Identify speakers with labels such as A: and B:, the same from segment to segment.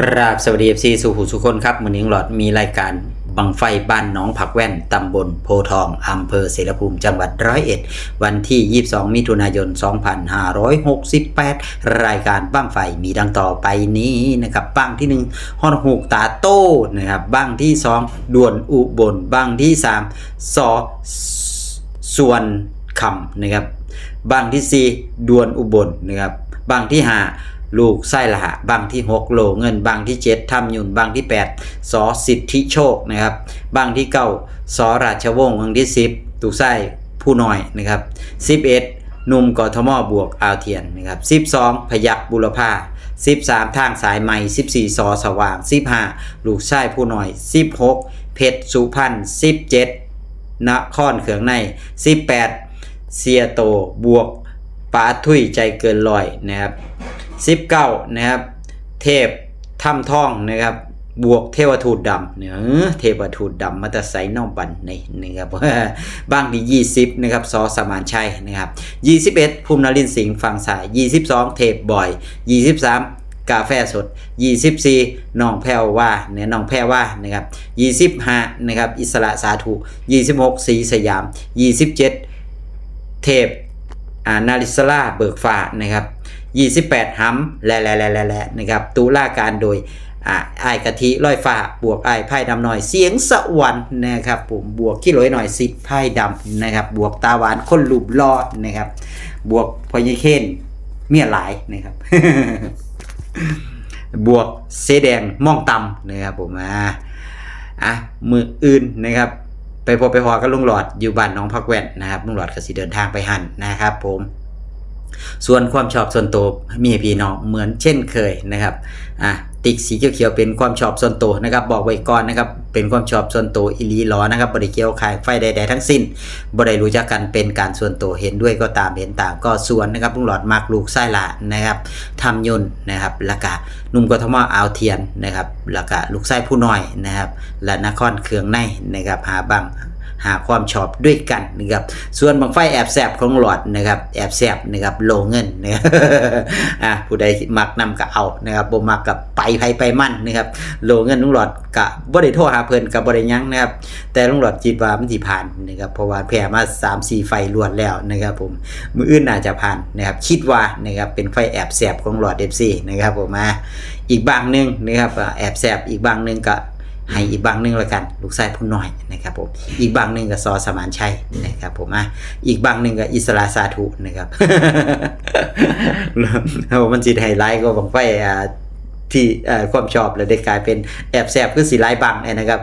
A: ครับสวัสดีเอฟซีสุขุสุคนครับมือนี้หลอดมีรายการบังไฟบ้านหนองผักแว่น ตำบลโพทองอำเภอเสรภูมิจังหวัดร้อยเอ็ดวันที่ 22 มิถุนายน 2568 รายการบ้างไฟมีดังต่อไปนี้นะครับบ้างที่ 1ฮอนหูกตาโต้นะครับบ้างที่ 2ด่วนอุบลบ้างที่ 3 สอส่วนคำนะครับบ้างที่ 4ด่วนอุบลนะครับบ้างที่ 5 ลูกไส้ละหะบางที่ 6 โลเงิน บางที่ 7ทำยุนบางที่ 8สอสิทธิโชคนะครับ บางที่9สอราชวงศ์บางที่ 10ตูกไส้ผู้น้อยนะครับ 11หนุ่มกทมบวกอาวเทียนนะครับ12 พยักบุรพา13 ทางสายใหม่14สอสว่าง 15 ลูกไส้ผู้น้อย 16 เพชรสุพรรณ17นครเขืองใน 18 เสียโตบวกปาทุยใจเกินลอยนะครับ 19นะครับ เทพถ้ำท่องนะครับ บวกเทวทูตดำเนี่ยเอเทวทูตดำมาตะไซนอกบันในนะครับบ้างที่20นะครับซอสมานชัยนะครับ21ภูมินรินสิงห์ฝั่งสาย22เทพบอย23กาแฟสด 24น้องแพรวว่าเนี่ยน้องแพรว่านะครับ25นะครับ อิสระสาธุ 26 สีสยาม 27 เทพ อ่า นาริสลาเบิกฟ้านะครับ 28หัมและและและและแลนะครับตุลาการโดยอาไอายกะทิร้อยฟ้าบวกไอายไพ่ดำหน่อยเสียงสวรรค์นะครับผมบวกขี้ร้อยหน่อยสิไพ่ดำนะครับบวกตาหวานคนรูปรอดนะครับบวกพอยเคนเมียหลายนะครับ บวกเสแดงม่องตำนะครับผมอ่าอะมืออื่นนะครับ ไปพบไปพอกับลุงหลอดอยู่บ้านน้องพักแว่นนะครับลุงหลอดก็สิเดินทางไปหันนะครับผม ส่วนความชอบส่วนตัวมีพี่น้องเหมือนเช่นเคยนะครับอะติ๊กสีเขียวๆเป็นความชอบส่วนตัวนะครับ บอกไว้ก่อนนะครับ เป็นความชอบส่วนตัวอิลีล้อนะครับบริเกียวขายไฟใดๆทั้งสิ้นบริรู้จักกันเป็นการส่วนตัวเห็นด้วยก็ตามเห็นต่างก็ส่วนนะครับลุงหลอดมักลูกไส้หลานนะครับทำยนนะครับล้วก็หนุ่มกทมอาวเทียนนะครับล้วก็ลูกไส้ผู้น้อยนะครับและนครเคืองในนะครับหาบัง หาความชอบด้วยกันนะครับส่วนบางไฟแอบแสบของหลอดนะครับแอบแสบนะครับโลเงินนะครับอะผู้ใดมักนำก็เอานะครับบ่มักกับไปไผไปมั่นนะครับโลเงินลุงหลอดกะบ่ได้โทรหาเพิ่นกับบ่ได้ยังนะครับแต่ลุงหลอดคิดว่ามันสิผ่านนะครับเพราะว่าแพ้มา3 4ไฟรวดแล้วนะครับผมมืออื่นน่าจะผ่านนะครับคิดว่านะครับเป็นไฟแอบแสบของหลอด FC นะครับผมอะอีกบางนึงนะครับแอบแสบอีกบางนึงก็ ให้อีกบางหนึงล้วกัน ลูกชายผู้น้อยนะครับผมอีกบางหนึงก็ซอสมานชัยนะครับผมอะอีกบางหนึงก็อิสราสาธุนะครับแล้วมันสิไฮไลท์ก็บังไฟอ่าที่ความชอบแล้วได้กลายเป็นแอบแสบคือสีไลายบังนะครับ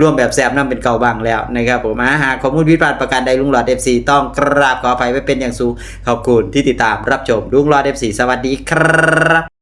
A: ร่วมแบบแสบนั่นเป็นเก่าบังแล้วนะครับผมอะหากข้อมูลวิพลาดประการใดลุงหลอด FC ต้องกราบขออภัยไว้เป็นอย่างสูงขอบคุณที่ติดตามรับชมลุงหลอด FC สวัสดีครับ